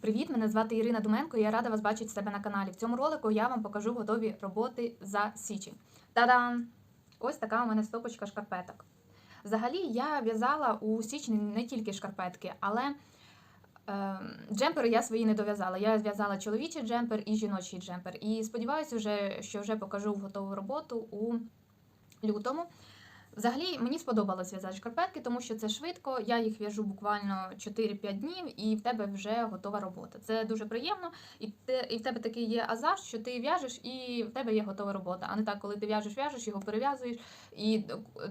Привіт, мене звати Ірина Думенко і я рада вас бачити себе на каналі. В цьому ролику я вам покажу готові роботи за січень. Та-дам! Ось така у мене стопочка шкарпеток. Взагалі я в'язала у січні не тільки шкарпетки, але е, джемпери я свої не дов'язала. Я зв'язала чоловічий джемпер і жіночий джемпер. І сподіваюся, вже, що вже покажу готову роботу у лютому. Взагалі мені сподобалось в'язати шкарпетки, тому що це швидко. Я їх в'яжу буквально 4-5 днів, і в тебе вже готова робота. Це дуже приємно, і те, і в тебе такий є азарт, що ти в'яжеш, і в тебе є готова робота. А не так, коли ти в'яжеш, в'яжеш, його перев'язуєш, і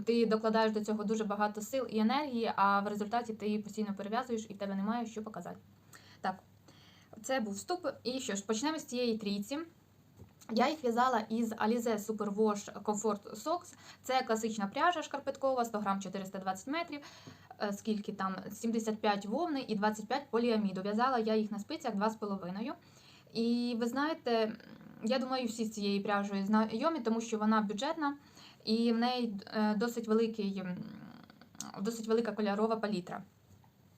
ти докладаєш до цього дуже багато сил і енергії, а в результаті ти постійно перев'язуєш і в тебе немає що показати. Так, це був вступ. І що ж, почнемо з цієї трійці. Я їх в'язала із Alize Superwash Comfort Socks. Це класична пряжа шкарпеткова, 100 грам 420 метрів. Е, Скільки там 75 вовни і 25 поліаміду. В'язала я їх на спицях 2,5. І ви знаєте, я думаю, всі з цією пряжею знайомі, тому що вона бюджетна і в неї е, досить великий, досить велика кольорова палітра.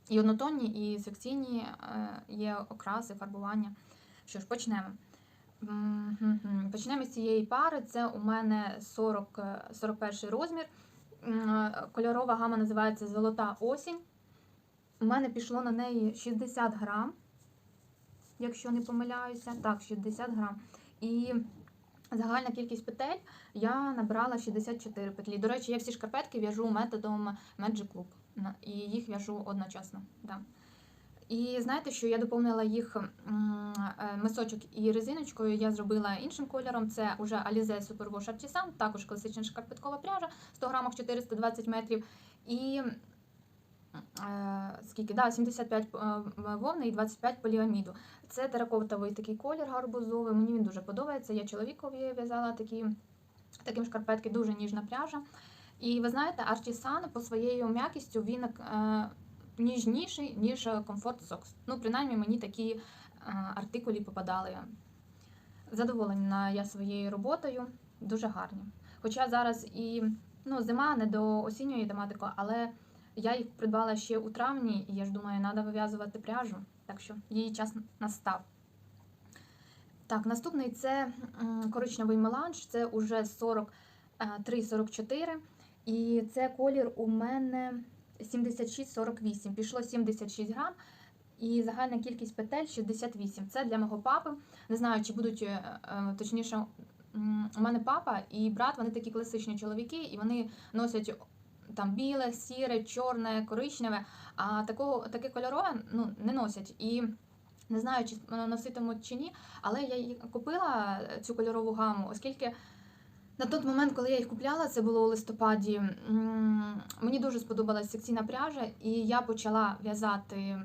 І однотонні, і секційні е, є окраси, фарбування. Що ж, почнемо. Почнемо з цієї пари. Це у мене 40, е, 41 розмір. Е, Кольорова гама називається Золота осінь. У мене пішло на неї 60 грам, якщо не помиляюся. Так, 60 грам. І загальна кількість петель я набрала 64 петлі. До речі, я всі шкарпетки в'яжу методом Magic. На- І їх в'яжу одночасно. Да. І знаєте, що я доповнила їх е, мисочок і резиночкою. Я зробила іншим кольором. Це уже Alize Superwash Artisan, також класична шкарпеткова пряжа, 100 грамах 420 метрів. І е, скільки? Да, 75 е, вовни і 25 поліаміду. Це теракотовий такий колір гарбузовий. Мені він дуже подобається. Я чоловікові в'язала такі, таким шкарпетки, дуже ніжна пряжа. І ви знаєте, Artisan по своєю м'якістю він. Е, ніжніший, ніж Comfort Socks. Ну, принаймні, мені такі е, артикулі попадали. Задоволена я своєю роботою, дуже гарні. Хоча зараз і ну, зима не до осінньої тематики, але я їх придбала ще у травні, і я ж думаю, треба вив'язувати пряжу, так що її час настав. Так, наступний це коричневий меланж, це уже 43-44. І це колір у мене 76-48. Пішло 76 грам. І загальна кількість петель 68. Це для мого папи. Не знаю, чи будуть е, е, точніше, у мене папа і брат, вони такі класичні чоловіки, і вони носять там біле, сіре, чорне, коричневе, а такого таке кольорове ну, не носять. І не знаю, чи носитимуть чи ні, але я купила е, цю кольорову гаму, оскільки на той момент, коли я їх купляла, це було у листопаді. Мені дуже сподобалась секційна пряжа, і я почала в'язати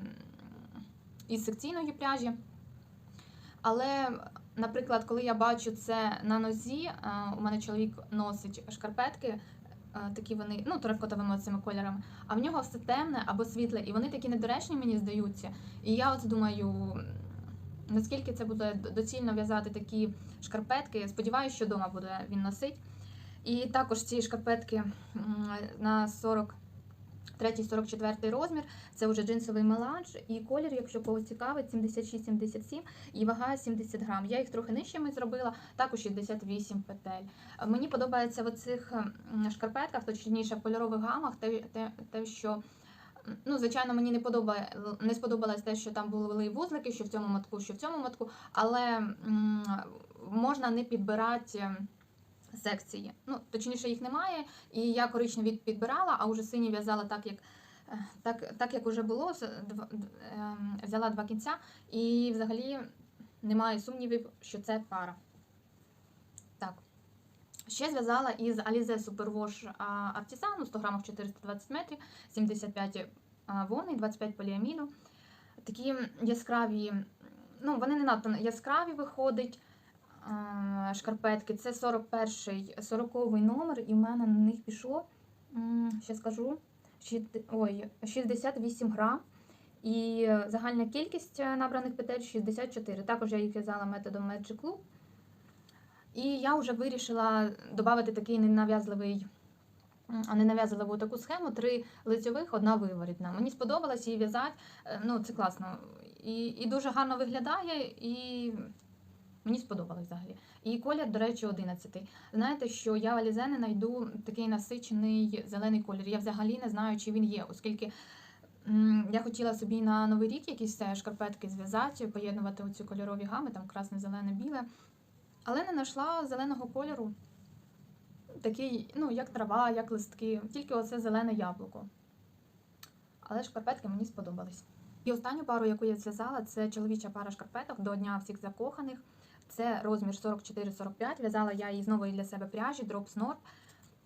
із секційної пряжі. Але, наприклад, коли я бачу це на нозі, е, у мене чоловік носить шкарпетки, е, такі вони, ну, теракотовими цими кольорами, а в нього все темне або світле, і вони такі недоречні мені здаються. І я от думаю, наскільки це буде доцільно в'язати такі шкарпетки. Сподіваюся, що вдома буде він носити. І також ці шкарпетки на 43-44 розмір. Це вже джинсовий меланж. І колір, якщо когось цікавить, 76-77 і вага 70 грам. Я їх трохи нижчими зробила, також 68 петель. Мені подобається в цих шкарпетках, точніше в кольорових гамах, те, те, те що. Ну, звичайно, мені не подобає, не сподобалось те, що там були вузлики, що в цьому матку, що в цьому матку, але можна не підбирати ем, секції. Ну, точніше, їх немає. І я коричневі підбирала, а вже сині в'язала так, як. е, Так, так як уже було, ем, взяла два кінця, і взагалі немає сумнівів, що це пара. Ще зв'язала із Alize Superwash Artisan, 100 грамів 420 метрів, 75 а, вовни, 25 поліаміду. Такі яскраві, ну вони не надто яскраві виходить. Шкарпетки. Це 41-й, 40-й номер, і в мене на них пішло, ще скажу, ой, 68 грам. І загальна кількість набраних петель 64. Також я їх в'язала методом Magic Loop. І я вже вирішила додати такий ненав'язливий, а ненав'язливу таку схему: три лицьових, одна виворітна. Мені сподобалось її в'язати. Е, Ну, це класно. і, і дуже гарно виглядає, і мені сподобалось взагалі. І колір, до речі, 11. Знаєте, що я в Alize не знайду такий насичений зелений колір. Я взагалі не знаю, чи він є, оскільки я хотіла собі на новий рік якісь е, шкарпетки зв'язати, поєднувати оці кольорові гами, там красне, зелене, біле. Але не знайшла зеленого кольору. Такий, ну, як трава, як листки, тільки оце зелене яблуко. Але шкарпетки мені сподобались. І останню пару, яку я зв'язала, це чоловіча пара шкарпеток до Дня всіх закоханих. Це розмір 44-45. В'язала я її з нової для себе пряжі Drops Nord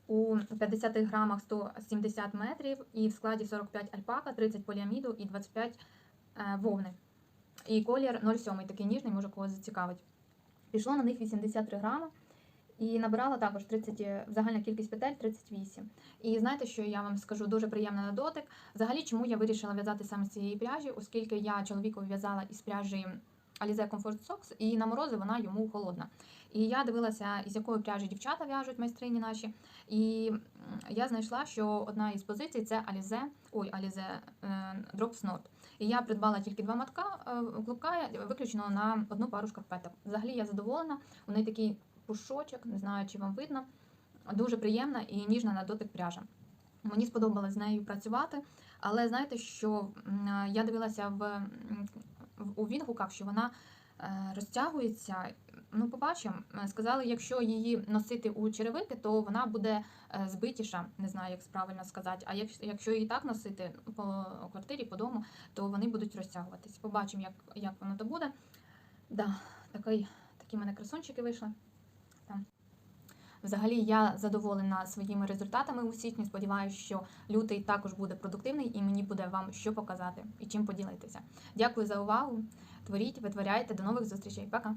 у 50 грамах 170 метрів і в складі 45 альпака, 30 поліаміду і 25 е, вовни. І колір 07, такий ніжний, може когось зацікавить. Пішло на них 83 грами. І набирала також 30, е, загальна кількість петель 38. І знаєте, що я вам скажу дуже приємно на дотик. Взагалі, чому я вирішила в'язати саме з цієї пряжі, оскільки я чоловіку в'язала із пряжі Alize Comfort Socks, і на морози вона йому холодна. І я дивилася, із якої пряжі дівчата в'яжуть майстрині наші. І я знайшла, що одна із позицій це Alize, ой, Alize е, Drops Nord. І я придбала тільки два матка е, клубка виключно на одну пару шкарпеток. Взагалі я задоволена. У неї такий пушочок, не знаю, чи вам видно. Дуже приємна і ніжна на дотик пряжа. Мені сподобалось з нею працювати, але знаєте, що я дивилася в- у відгуках, що вона е, розтягується. Ну, побачимо. Сказали, якщо її носити у черевики, то вона буде е, збитіша, не знаю, як правильно сказати. А якщо її так носити по квартирі, по дому, то вони будуть розтягуватись. Побачимо, як, як воно то буде. Да, такий, такі в мене красунчики вийшли. Взагалі я задоволена своїми результатами у січні. Сподіваюся, що лютий також буде продуктивний і мені буде вам що показати і чим поділитися. Дякую за увагу. Творіть, витворяйте. До нових зустрічей. Пока!